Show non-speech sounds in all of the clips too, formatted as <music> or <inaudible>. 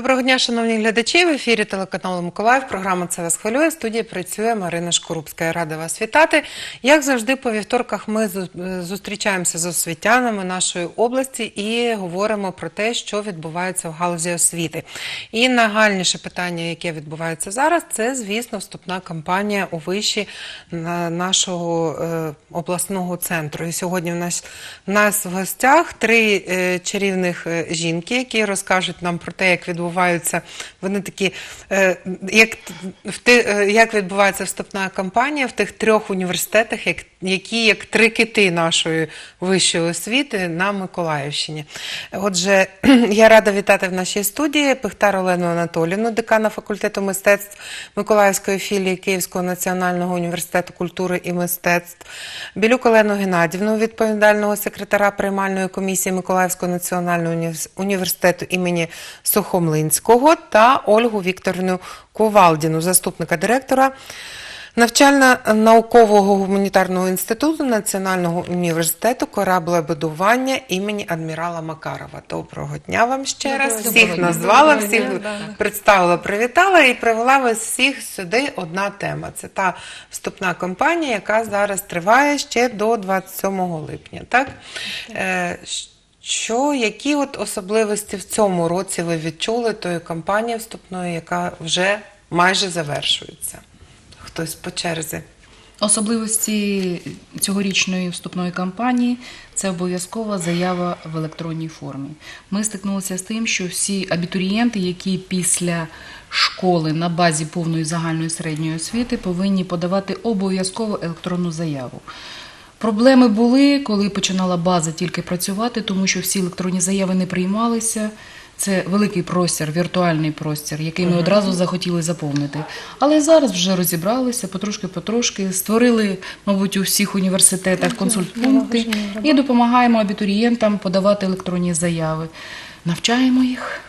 Доброго дня, шановні глядачі. В ефірі телеканалу Миколаїв. Програма це вас хвилює. В студії працює Марина Шкурупська. Я рада вас вітати. Як завжди, по вівторках ми зустрічаємося з освітянами нашої області і говоримо про те, що відбувається в галузі освіти. І нагальніше питання, яке відбувається зараз, це звісно вступна кампанія у виші нашого е, обласного центру. І сьогодні в нас, в нас в гостях три е, чарівних е, жінки, які розкажуть нам про те, як відбуваються. Вони такі, е, як, е, як відбувається вступна кампанія в тих трьох університетах, як, які як три кити нашої вищої освіти на Миколаївщині. Отже, <clears throat> я рада вітати в нашій студії Пихтар Олену Анатоліну, декана факультету мистецтв Миколаївської філії Київського національного університету культури і мистецтв, Білюк Олену Геннадівну, відповідального секретаря приймальної комісії Миколаївського національного університету імені Сухомлинського та Ольгу Вікторівну Ковалдіну, заступника директора Навчально-наукового гуманітарного інституту Національного університету кораблебудування імені адмірала Макарова. Доброго дня вам ще раз. Доброго Всіх дня. назвала, Доброго всіх дня, представила, привітала і привела вас всіх сюди одна тема. Це та вступна кампанія, яка зараз триває ще до 27 липня. Так? Е, що, які от особливості в цьому році ви відчули тої кампанії вступної, яка вже майже завершується? Хтось по черзі. Особливості цьогорічної вступної кампанії це обов'язкова заява в електронній формі. Ми стикнулися з тим, що всі абітурієнти, які після школи на базі повної загальної середньої освіти, повинні подавати обов'язково електронну заяву. Проблеми були, коли починала база тільки працювати, тому що всі електронні заяви не приймалися. Це великий простір, віртуальний простір, який ми одразу захотіли заповнити. Але зараз вже розібралися потрошки-потрошки, створили, мабуть, у всіх університетах консультпункти і допомагаємо абітурієнтам подавати електронні заяви. Навчаємо їх.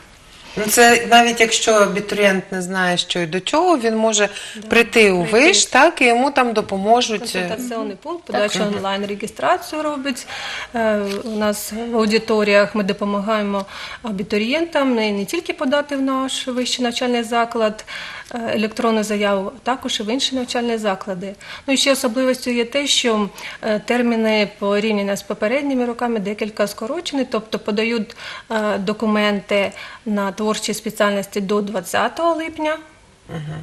Ну, це навіть якщо абітурієнт не знає, що і до чого, він може прийти у прийти. виш, так, і йому там допоможуть. Консультаційний пункт, подача онлайн реєстрацію робить. Е, У нас в аудиторіях ми допомагаємо абітурієнтам не, не тільки подати в наш вищий навчальний заклад електронну заяву, також і в інші навчальні заклади. Ну і ще особливістю є те, що е, терміни порівняно з попередніми роками декілька скорочені, тобто подають е, документи на творчі спеціальності до 20 липня.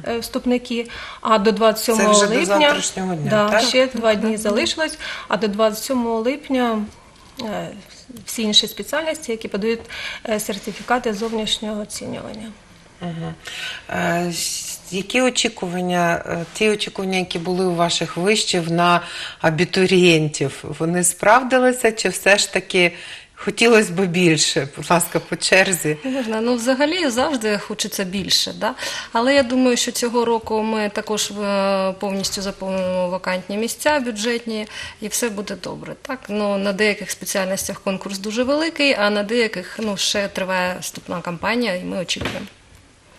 е, Вступники, а до 27 Це вже до липня завтрашнього дня, да, так? ще два дні залишилось, а до 27 липня е, всі інші спеціальності, які подають е, сертифікати зовнішнього оцінювання. Е, Які очікування, е, ті очікування, які були у ваших вишів на абітурієнтів, вони справдилися чи все ж таки хотілося б більше? Будь ласка, по черзі. Можна. Ну, взагалі завжди хочеться більше. Да? Але я думаю, що цього року ми також е, повністю заповнимо вакантні місця бюджетні, і все буде добре. Так? Ну, на деяких спеціальностях конкурс дуже великий, а на деяких ну, ще триває вступна кампанія, і ми очікуємо.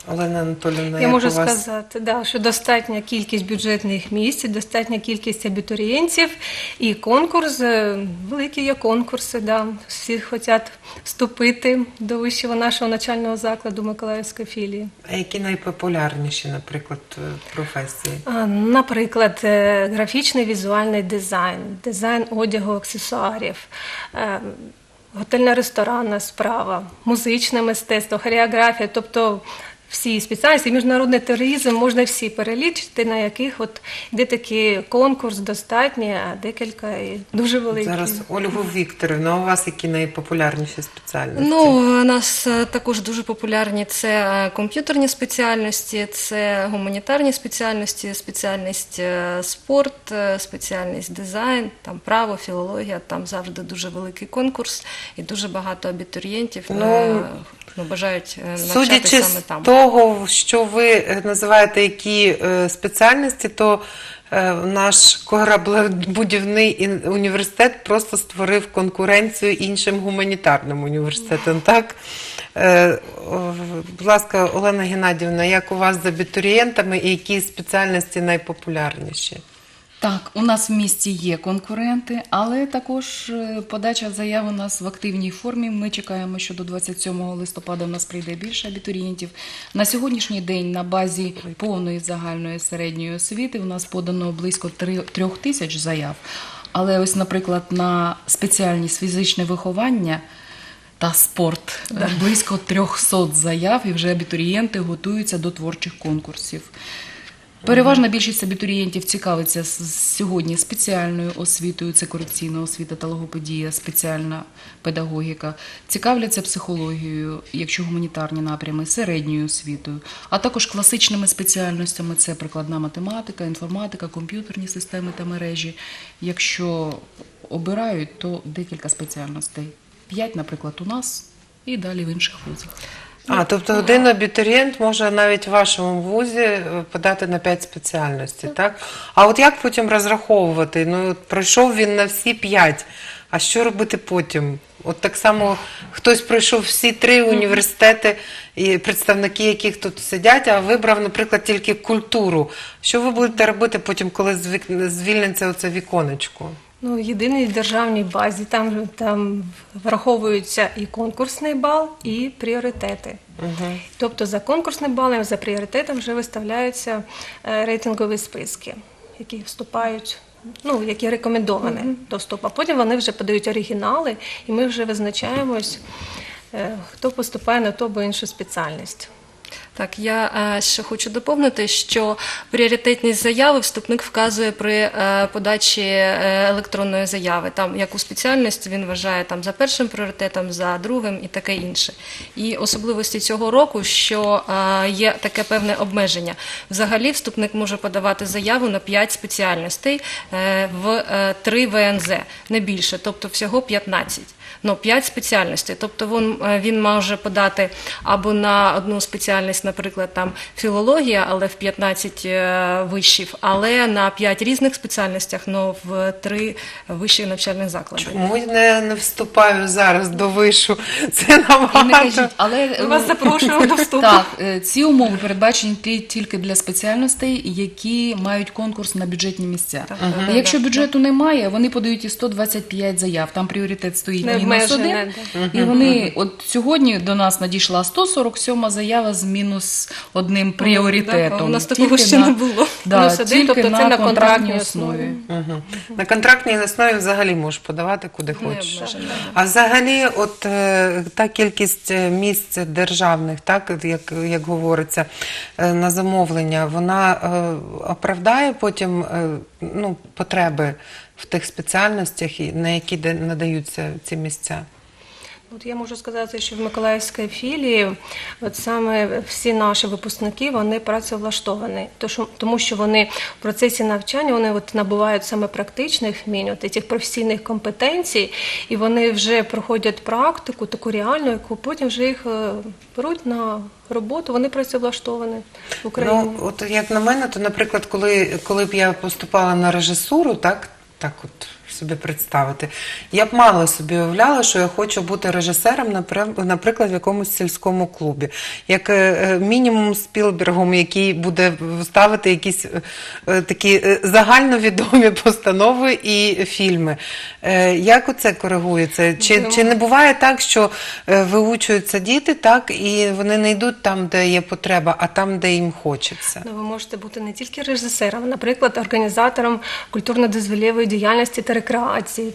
Олена Анатолівна, Я можу у вас? сказати, да, що достатня кількість бюджетних місць, достатня кількість абітурієнтів і конкурс, е, великі є конкурси, да, всі хочуть вступити до вищого нашого навчального закладу Миколаївської філії. А які найпопулярніші, наприклад, е, професії? Наприклад, е, графічний візуальний дизайн, дизайн одягу, аксесуарів, е, готельно-ресторанна справа, музичне мистецтво, хореографія, тобто всі спеціальності, міжнародний туризм, можна всі перелічити, на яких от де такий конкурс достатній, а декілька і дуже великий. Зараз Ольгу Вікторівна, у вас які найпопулярніші спеціальності? Ну, у нас е, також дуже популярні це е, комп'ютерні спеціальності, це гуманітарні спеціальності, спеціальність е, спорт, спеціальність дизайн, там право, філологія. Там завжди дуже великий конкурс і дуже багато абітурієнтів Ну, ну, бажають е, навчатися Судячи саме з того, що ви е, називаєте які е, спеціальності, то наш кораблебудівний університет просто створив конкуренцію іншим гуманітарним університетам. Так? Будь ласка, Олена Геннадівна, як у вас з абітурієнтами і які спеціальності найпопулярніші? Так, у нас в місті є конкуренти, але також е, подача заяв у нас в активній формі. Ми чекаємо, що до 27 листопада у нас прийде більше абітурієнтів. На сьогоднішній день на базі повної загальної середньої освіти у нас подано близько трьох тисяч заяв. Але ось, наприклад, на спеціальність фізичне виховання та спорт е, близько 300 заяв, і вже абітурієнти готуються до творчих конкурсів. Переважна більшість абітурієнтів цікавиться сьогодні спеціальною освітою, це корекційна освіта та логопедія, спеціальна педагогіка. Цікавляться психологією, якщо гуманітарні напрями, середньою освітою, а також класичними спеціальностями це прикладна математика, інформатика, комп'ютерні системи та мережі. Якщо обирають, то декілька спеціальностей. П'ять, наприклад, у нас і далі в інших вузах. А, тобто один абітурієнт може навіть в вашому вузі е, подати на 5 спеціальностей, так? А от як потім розраховувати? Ну, от пройшов він на всі 5, а що робити потім? От так само хтось пройшов всі три університети, і представники яких тут сидять, а вибрав, наприклад, тільки культуру. Що ви будете робити потім, коли звільниться оце віконечко? Ну, єдиній державній базі там, там враховуються і конкурсний бал, і пріоритети. Тобто за конкурсним балом, за пріоритетом вже виставляються е, рейтингові списки, які вступають. Ну, які рекомендовані до вступу. А потім вони вже подають оригінали, і ми вже визначаємось, е, хто поступає на ту або іншу спеціальність. Так, я е, ще хочу доповнити, що пріоритетність заяви вступник вказує при е, подачі е, електронної заяви. Там яку спеціальність він вважає там за першим пріоритетом, за другим і таке інше. І особливості цього року, що є таке певне обмеження. Взагалі, вступник може подавати заяву на 5 спеціальностей в е, 3 ВНЗ, не більше, тобто всього 15 ну, 5 спеціальностей. Тобто він, е, він може подати або на одну спеціальність, наприклад, там філологія, але в 15 е, вишів, але на 5 різних спеціальностях, але в 3 вищих навчальних закладах. Чому я не вступаю зараз до вишу? Це набагато. Але е, вас запрошуємо до вступу. Так, ці умови передбачені тільки для спеціальностей, які мають конкурс на бюджетні місця. Так, а якщо бюджету немає, вони подають і 125 заяв. Там пріоритет стоїть не, і 91. І вони от сьогодні до нас надійшла 147 заява з мінус одним ну, пріоритетом. У нас такого ще не було. Да, мінус один, тобто це на контрактній основі. На контрактній основі взагалі можеш подавати куди хочеш. А взагалі, от е, та кількість е, місць державних, так як як говориться, е, на замовлення, вона оправдає потім ну, потреби в тих спеціальностях, на які надаються ці місця. От я можу сказати, що в Миколаївській філії от саме всі наші випускники вони працевлаштовані, тому що вони в процесі навчання вони от набувають саме практичних вмінь, от цих професійних компетенцій, і вони вже проходять практику, таку реальну, яку потім вже їх е, беруть на роботу. Вони працевлаштовані в Україні. Ну, от як на мене, то, наприклад, коли, коли б я поступала на режисуру, так, так от собі представити, я б мало собі уявляла, що я хочу бути режисером, наприклад, в якомусь сільському клубі. Як е, е, мінімум Спілбергом, який буде ставити якісь е, такі загальновідомі <laughs> постанови і фільми. Як оце коригується? Чи, чи не буває так, що виучуються діти, так, і вони не йдуть там, де є потреба, а там, де їм хочеться? Ну, ви можете бути не тільки режисером, наприклад, організатором культурно-дозвілєвої діяльності та рекреації.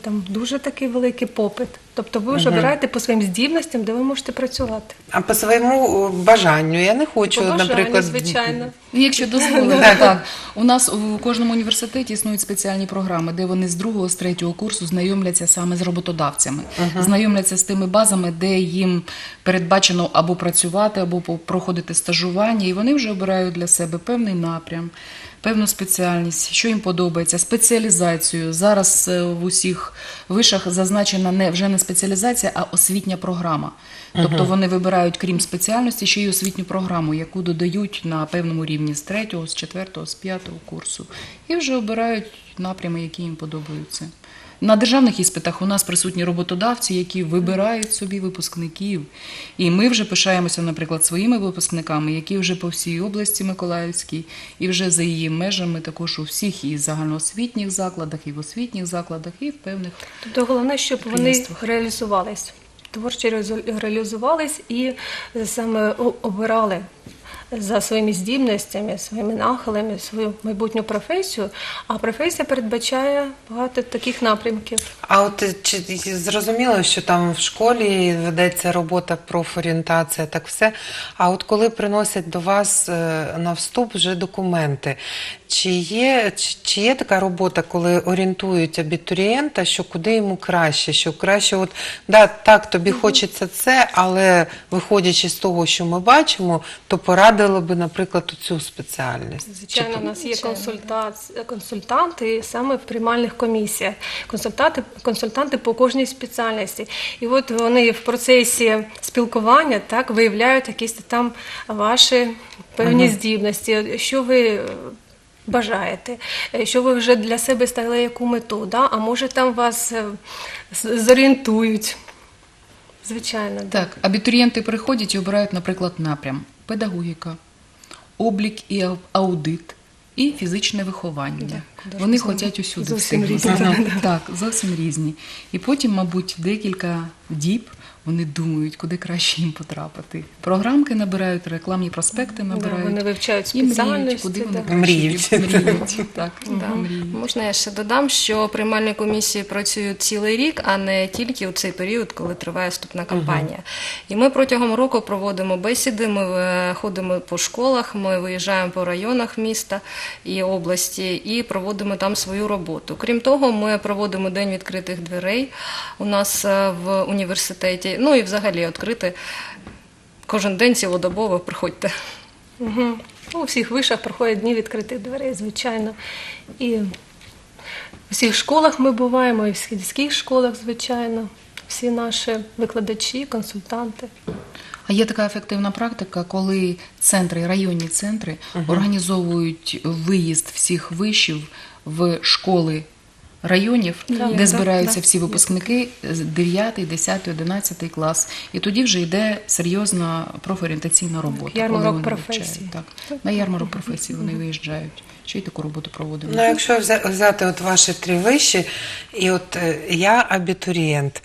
Там дуже такий великий попит. Тобто ви вже обираєте по своїм здібностям, де ви можете працювати. А по своєму бажанню я не хочу, По бажанню, наприклад, звичайно. Ну, Якщо дозволите, так. У нас у кожному університеті існують спеціальні програми, де вони з другого, з третього курсу знайомляться саме з роботодавцями, знайомляться з тими базами, де їм передбачено або працювати, або проходити стажування, і вони вже обирають для себе певний напрям. Певну спеціальність, що їм подобається, спеціалізацію. Зараз е, в усіх вишах зазначена не вже не спеціалізація, а освітня програма. Тобто вони вибирають, крім спеціальності, ще й освітню програму, яку додають на певному рівні з третього, з четвертого, з п'ятого курсу, і вже обирають напрями, які їм подобаються. На державних іспитах у нас присутні роботодавці, які вибирають собі випускників. І ми вже пишаємося, наприклад, своїми випускниками, які вже по всій області Миколаївській, і вже за її межами також у всіх і загальноосвітніх закладах, і в освітніх закладах, і в певних Тобто головне, щоб вони реалізувались, реалізу- реалізувались і саме обирали за своїми здібностями, своїми нахилами, свою майбутню професію. А професія передбачає багато таких напрямків. А от е, чи зрозуміло, що там в школі ведеться робота профорієнтація, так все. А от коли приносять до вас е, на вступ вже документи, чи є, чи, чи є така робота, коли орієнтують абітурієнта, що куди йому краще, що краще, от да, так, тобі хочеться це, але виходячи з того, що ми бачимо, то порадили би, наприклад, цю спеціальність. Звичайно, у нас є Звичайно, консультанти саме в приймальних комісіях, консультанти, консультанти по кожній спеціальності. І от вони в процесі спілкування так виявляють якісь там ваші певні здібності, що ви. Бажаєте, е, що ви вже для себе ставили яку мету, да? а може там вас е, зорієнтують. Звичайно, да. Так, абітурієнти приходять і обирають, наприклад, напрям педагогіка, облік і аудит. І фізичне виховання. Вони хочуть усюди Зовсім різні. <laughs> Так, зовсім різні. І потім, мабуть, декілька діб вони думають, куди краще їм потрапити. Програмки набирають, рекламні проспекти набирають. вони вивчають спеціальності, куди вони краще Мріють. мріють. Так, Да. мріють. Можна я ще додам, що приймальні комісії працюють цілий рік, а не тільки у цей період, коли триває вступна кампанія. І ми протягом року проводимо бесіди, ми е, ходимо по школах, ми виїжджаємо по районах міста і області і проводимо там свою роботу. Крім того, ми проводимо день відкритих дверей у нас е, в університеті. Ну і взагалі відкрити кожен день цілодобово. Приходьте. Угу. У всіх вишах проходять дні відкритих дверей, звичайно. І в всіх школах ми буваємо, і в сільських школах, звичайно. Всі наші викладачі, консультанти. А є така ефективна практика, коли центри, районні центри організовують виїзд всіх вишів в школи районів, Так, де збираються так. всі випускники з 9, 10, 11 клас. І тоді вже йде серйозна профорієнтаційна робота. ярмарок коли вони професій. Так, на ярмарок професій вони виїжджають. Ще й таку роботу проводимо. Ну, якщо взя- взяти от ваші три виші, і от е, я абітурієнт.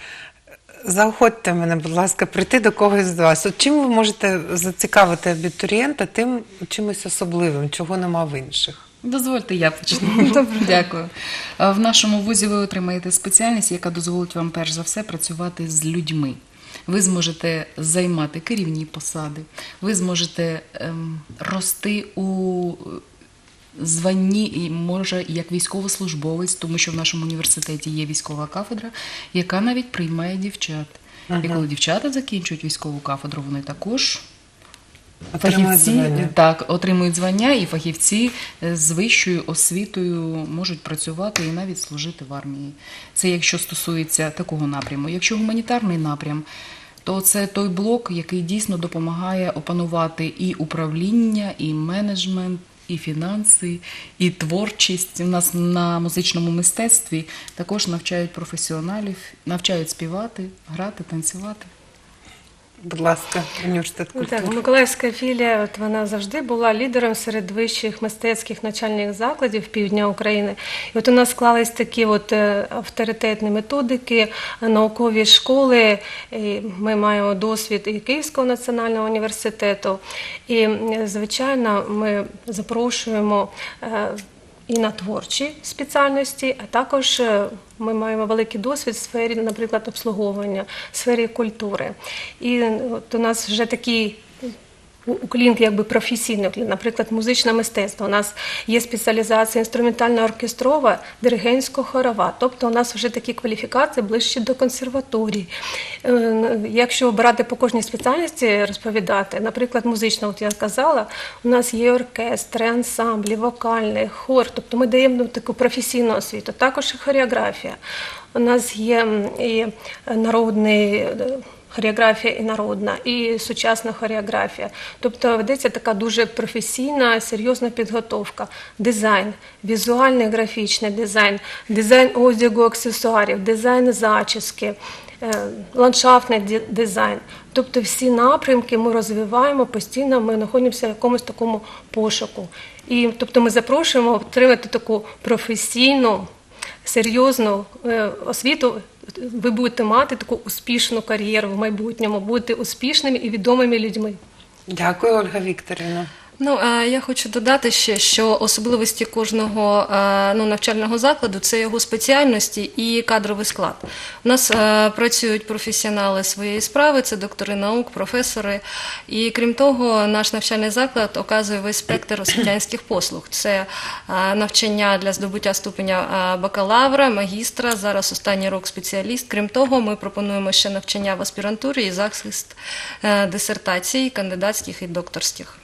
Заохотьте мене, будь ласка, прийти до когось з вас. От чим ви можете зацікавити абітурієнта тим чимось особливим, чого нема в інших? Дозвольте, я почну. <laughs> Дякую. В нашому вузі ви отримаєте спеціальність, яка дозволить вам перш за все працювати з людьми. Ви зможете займати керівні посади, ви зможете ем, рости у званні і може як військовослужбовець, тому що в нашому університеті є військова кафедра, яка навіть приймає дівчат. І коли дівчата закінчують військову кафедру, вони також фахівці так отримують звання, і фахівці е, з вищою освітою можуть працювати і навіть служити в армії. Це якщо стосується такого напряму. Якщо гуманітарний напрям, то це той блок, який дійсно допомагає опанувати і управління, і менеджмент. І фінанси, і творчість. У нас на музичному мистецтві також навчають професіоналів, навчають співати, грати, танцювати. Будь ласка, університет Ну, культури. так, Миколаївська філія, от вона завжди була лідером серед вищих мистецьких навчальних закладів півдня України. І от у нас склались такі от е, авторитетні методики, е, наукові школи. І Ми маємо досвід і Київського національного університету. І, е, звичайно, ми запрошуємо. І на творчі спеціальності, а також е, ми маємо великий досвід в сфері, наприклад, обслуговування, в сфері культури. І от у нас вже такий уклінк якби професійний, уклін, наприклад, музичне мистецтво. У нас є спеціалізація інструментально-оркестрова, диригентсько-хорова. Тобто у нас вже такі кваліфікації ближче до консерваторії. Е, Якщо брати по кожній спеціальності розповідати, наприклад, музична, от я казала, у нас є оркестри, ансамблі, вокальний, хор. Тобто ми даємо ну, таку професійну освіту, також і хореографія. У нас є і народний е, хореографія і народна, і сучасна хореографія. Тобто ведеться така дуже професійна, серйозна підготовка, дизайн, візуальний графічний дизайн, дизайн одягу аксесуарів, дизайн зачіски. е, Ландшафтний дизайн, тобто всі напрямки ми розвиваємо постійно. Ми знаходимося в якомусь такому пошуку. І тобто ми запрошуємо отримати таку професійну, серйозну е, освіту. Ви будете мати таку успішну кар'єру в майбутньому, будете успішними і відомими людьми. Дякую, Ольга Вікторівна. Ну, е, я хочу додати ще, що особливості кожного е, ну, навчального закладу це його спеціальності і кадровий склад. У нас е, працюють професіонали своєї справи, це доктори наук, професори. І крім того, наш навчальний заклад оказує весь спектр освітянських послуг. Це навчання для здобуття ступеня бакалавра, магістра, зараз останній рок спеціаліст. Крім того, ми пропонуємо ще навчання в аспірантурі і захист дисертацій, кандидатських і докторських.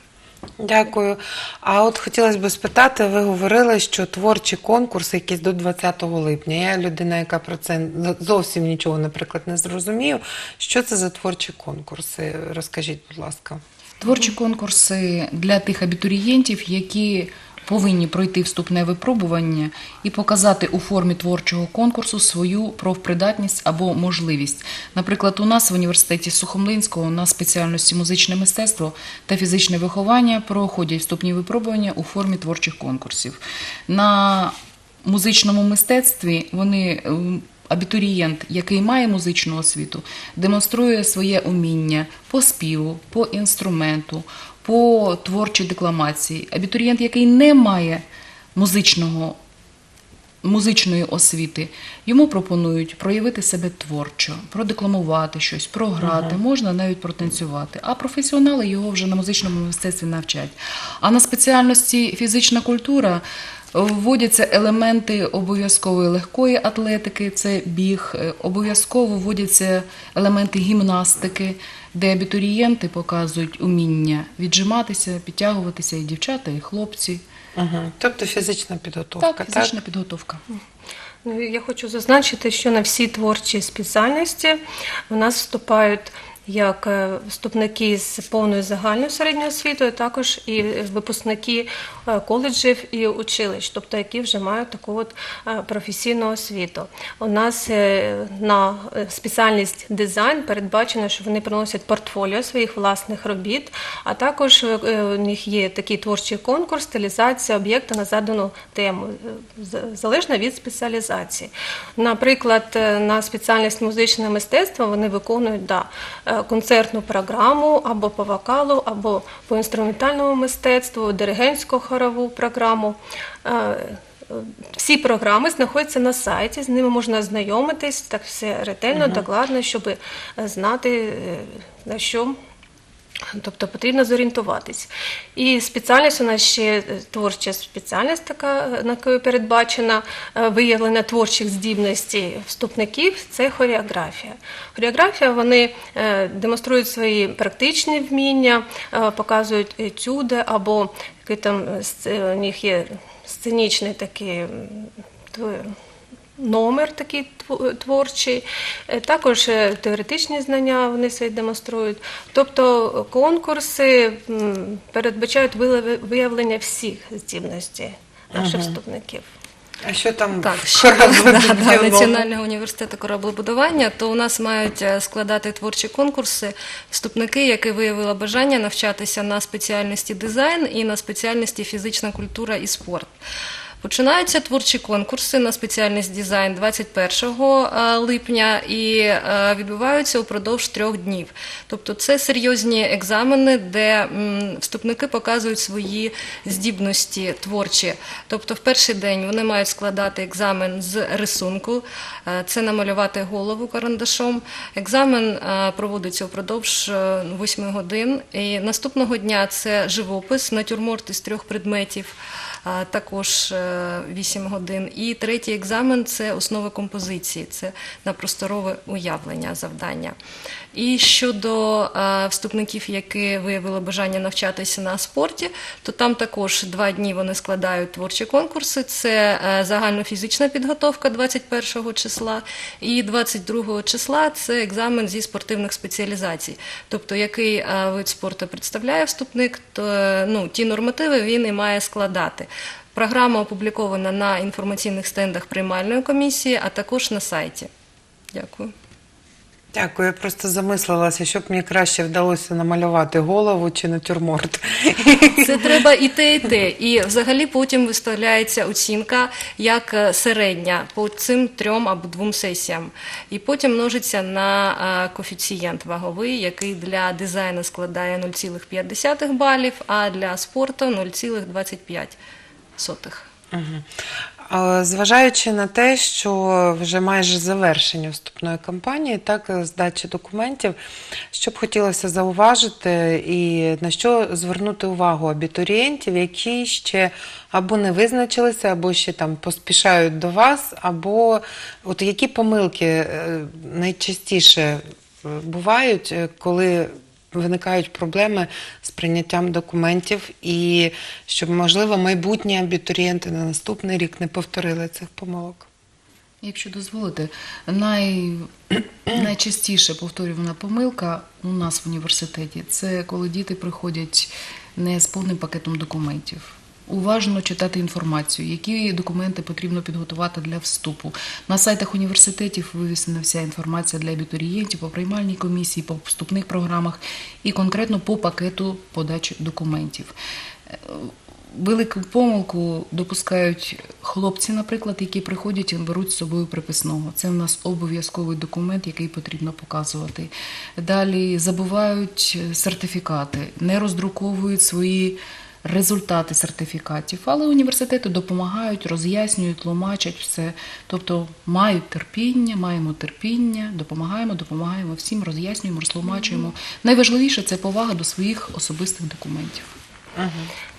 Дякую. А от хотілося б спитати, ви говорили, що творчі конкурси якісь до 20 липня. Я людина, яка про це зовсім нічого, наприклад, не зрозумію. Що це за творчі конкурси? Розкажіть, будь ласка. Творчі конкурси для тих абітурієнтів, які повинні пройти вступне випробування і показати у формі творчого конкурсу свою профпридатність або можливість. Наприклад, у нас в університеті Сухомлинського на спеціальності музичне мистецтво та фізичне виховання проходять вступні випробування у формі творчих конкурсів. На музичному мистецтві вони ем, абітурієнт, який має музичну освіту, демонструє своє уміння по співу, по інструменту, по творчій декламації. Абітурієнт, який не має музичного музичної освіти, йому пропонують проявити себе творчо, продекламувати щось, програти, можна навіть протанцювати. А професіонали його вже на музичному мистецтві навчать. А на спеціальності фізична культура вводяться елементи обов'язкової легкої атлетики, це біг, е, обов'язково вводяться елементи гімнастики, де абітурієнти показують уміння віджиматися, підтягуватися і дівчата, і хлопці. Угу. Тобто фізична підготовка. Так, фізична підготовка. Ну, Я хочу зазначити, що на всі творчі спеціальності в нас вступають як е, вступники з повною загальною середньою освітою, також і випускники е, коледжів і училищ, тобто які вже мають таку от е, професійну освіту. У нас на спеціальність дизайн передбачено, що вони приносять портфоліо своїх власних робіт, а також у них є такий творчий конкурс, стилізація об'єкта на задану тему, залежно від спеціалізації. Наприклад, на спеціальність музичне мистецтво вони виконують да, концертну програму або по вокалу, або по інструментальному мистецтву, диригентську хорову програму. Е, Всі програми знаходяться на сайті, з ними можна ознайомитись, так все ретельно, докладно, щоб е, знати, е, на що Тобто потрібно зорієнтуватись. І спеціальність у нас ще е, творча спеціальність, така е, на якою передбачена е, виявлення творчих здібностей вступників це хореографія. Хореографія вони демонструють свої практичні вміння, показують етюди або які там у них є сценічний такий номер такий творчий, Е, також е, теоретичні знання вони свої демонструють. Тобто конкурси передбачають виявлення всіх здібностей наших вступників. А що там Так, щодо <laughs> да, да. Національного університету кораблебудування, то у нас мають е, складати творчі конкурси вступники, які виявили бажання навчатися на спеціальності дизайн і на спеціальності фізична культура і спорт. Починаються творчі конкурси на спеціальність дизайн 21 е, липня і е, відбуваються упродовж трьох днів. Тобто це серйозні екзамени, де вступники показують свої здібності творчі. Тобто в перший день вони мають складати екзамен з рисунку, е, це намалювати голову карандашом. Екзамен проводиться упродовж 8 годин. І наступного дня це живопис, натюрморт із трьох предметів. Також е, 8 годин. І третій екзамен це основи композиції, це на просторове уявлення завдання. І щодо е, вступників, які виявили бажання навчатися на спорті, то там також два дні вони складають творчі конкурси. Це е, загальнофізична підготовка 21 числа, і 22 числа це екзамен зі спортивних спеціалізацій. Тобто, який е, вид спорту представляє вступник, то е, ну, ті нормативи він і має складати. Програма опублікована на інформаційних стендах приймальної комісії, а також на сайті. Дякую. Дякую, я просто замислилася, щоб мені краще вдалося намалювати голову чи натюрморт. Це треба і те, і те. І взагалі потім виставляється оцінка як е, середня по цим трьом або двом сесіям. І потім множиться на е, коефіцієнт ваговий, який для дизайну складає 0,5 балів, а для спорту 0,25. Мгм. Зважаючи на те, що вже майже завершення вступної кампанії, так здачі документів, що б хотілося зауважити і на що звернути увагу абітурієнтів, які ще або не визначилися, або ще там поспішають до вас, або от які помилки е, найчастіше е, бувають, е, коли виникають проблеми з прийняттям документів, і щоб, можливо, майбутні абітурієнти на наступний рік не повторили цих помилок. Якщо дозволите, най... <clears throat> найчастіше повторювана помилка у нас в університеті це коли діти приходять не з повним пакетом документів. Уважно читати інформацію, які документи потрібно підготувати для вступу. На сайтах університетів вивісена вся інформація для абітурієнтів по приймальній комісії, по вступних програмах і конкретно по пакету подачі документів. Е, Велику помилку допускають хлопці, наприклад, які приходять і беруть з собою приписного. Це в нас обов'язковий документ, який потрібно показувати. Далі забувають сертифікати, не роздруковують свої результати сертифікатів, але університети допомагають, роз'яснюють, тлумачать все. Тобто мають терпіння, маємо терпіння, допомагаємо, допомагаємо всім, роз'яснюємо, розтлумачуємо. Найважливіше це повага до своїх особистих документів.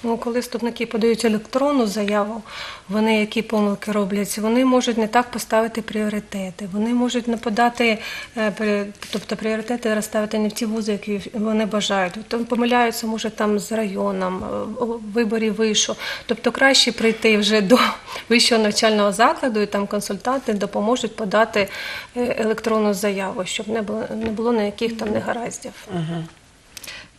Ну, коли вступники подають електронну заяву, вони які помилки роблять, вони можуть не так поставити пріоритети, вони можуть не подати, е, тобто пріоритети розставити не в ті вузи, які вони бажають. Там помиляються, може, там з районом, е, виборі вишу. Тобто краще прийти вже до вищого навчального закладу, і там консультанти допоможуть подати е, електронну заяву, щоб не було, не було ніяких там негараздів.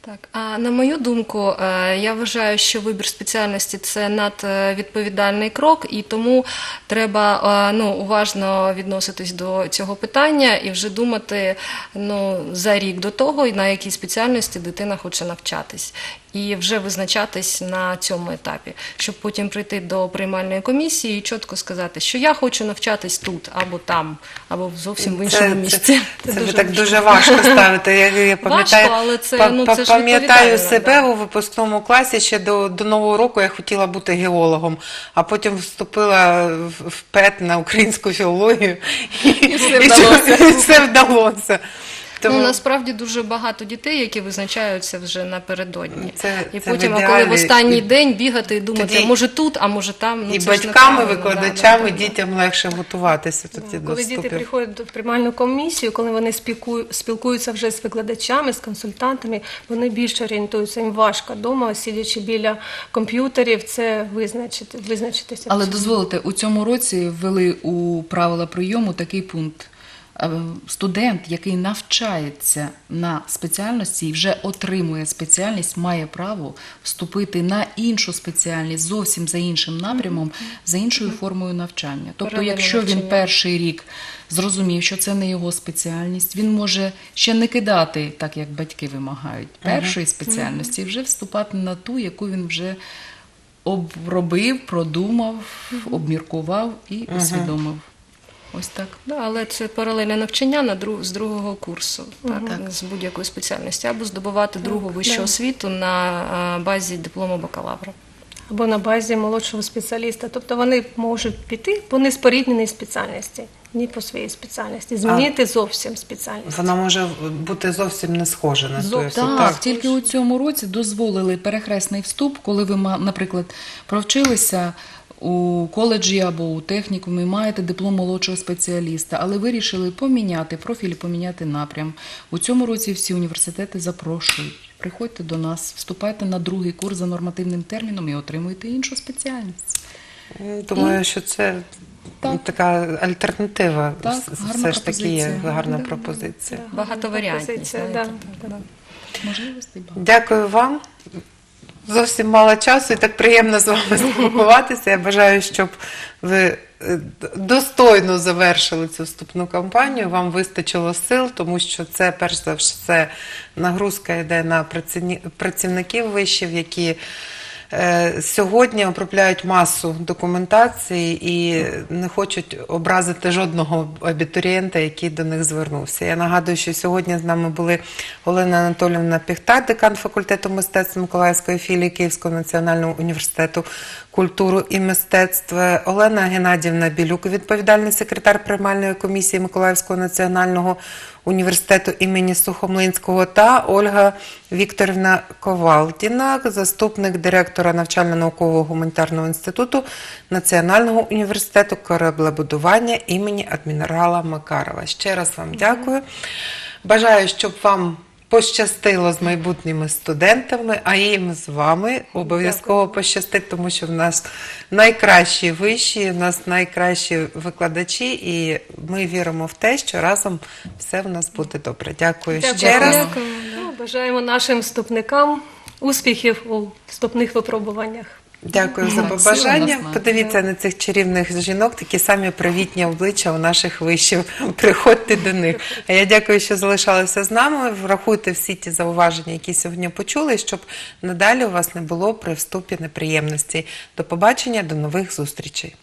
Так, а на мою думку, е, я вважаю, що вибір спеціальності це надвідповідальний крок, і тому треба е, ну, уважно відноситись до цього питання і вже думати ну, за рік до того, на якій спеціальності дитина хоче навчатись. І вже визначатись на цьому етапі, щоб потім прийти до приймальної комісії і чітко сказати, що я хочу навчатись тут або там, або зовсім в іншому місці. Це, це, ви так дуже важко <laughs> ставити. Я, я пам'ятаю, Важко, але це, ну, це ж пам'ятаю себе да. у випускному класі ще до, до Нового року я хотіла бути геологом, а потім вступила в, в ПЕТ на українську філологію. І, все і вдалося. <laughs> Тому Ну, насправді дуже багато дітей, які визначаються вже напередодні. Це- і це потім, в коли в останній І- день бігати і думати, Тоді а може тут, а може там. Ну, і це батьками, викладачами, да, да. дітям легше готуватися тоді Коли діти приходять до приймальну комісію, коли вони спілкую- спілкуються вже з викладачами, з консультантами, вони більше орієнтуються. Їм важко вдома, сидячи біля комп'ютерів, це визначити, визначитися. Але дозволите, у цьому році ввели у правила прийому такий пункт. Е, Студент, який навчається на спеціальності і вже отримує спеціальність, має право вступити на іншу спеціальність зовсім за іншим напрямом, за іншою формою навчання. Тобто, якщо він перший рік зрозумів, що це не його спеціальність, він може ще не кидати, так як батьки вимагають, першої спеціальності, і вже вступати на ту, яку він вже обробив, продумав, обміркував і усвідомив. Ось так. Да, але це паралельне навчання на друг, з другого курсу, так, з будь-якої спеціальності, або здобувати другу вищу да. освіту на базі диплому бакалавра. або на базі молодшого спеціаліста. Тобто вони можуть піти по неспорідненій спеціальності. ні по своїй спеціальності. Змінити зовсім спеціальність. Вона може бути зовсім не схожа на Зо- ту. Так, Так. тільки у цьому році дозволили перехресний вступ, коли ви, ма- наприклад, провчилися у коледжі або у технікумі, маєте диплом молодшого спеціаліста, але вирішили поміняти профіль, поміняти напрям. У цьому році всі університети запрошують. Приходьте до нас, вступайте на другий курс за нормативним терміном і отримуйте іншу спеціальність. Думаю, що це Так. така альтернатива. Так, Все ж таки є гарна Да, пропозиція. Багатоваріантність, Пропозиція, знаєте, да, да. Можливостей багато. Дякую вам. Зовсім мало часу і так приємно з вами спілкуватися. Я бажаю, щоб ви е, достойно завершили цю вступну кампанію. Вам вистачило сил, тому що це перш за все нагрузка йде на працівників вишів, які сьогодні обробляють масу документації і не хочуть образити жодного абітурієнта, який до них звернувся. Я нагадую, що сьогодні з нами були Олена Анатолівна Піхта, декан факультету мистецтв Миколаївської філії Київського національного університету культури і мистецтв, Олена Геннадівна Білюк, відповідальний секретар приймальної комісії Миколаївського національного університету імені Сухомлинського та Ольга Вікторівна Ковалтіна, заступник директора навчально-наукового гуманітарного інституту Національного університету кораблебудування імені адмірала Макарова. Ще раз вам дякую. Бажаю, щоб вам пощастило з майбутніми студентами, а їм з вами обов'язково пощастить, тому що в нас найкращі виші, в нас найкращі викладачі, і ми віримо в те, що разом все в нас буде добре. Дякую, ще раз. Ну, Бажаємо нашим вступникам успіхів у вступних випробуваннях. Дякую за побажання. Подивіться на цих чарівних жінок, такі самі привітні обличчя у наших вишів. Приходьте до них. А я дякую, що залишалися з нами. Врахуйте всі ті зауваження, які сьогодні почули, щоб надалі у вас не було при вступі неприємності. До побачення, до нових зустрічей.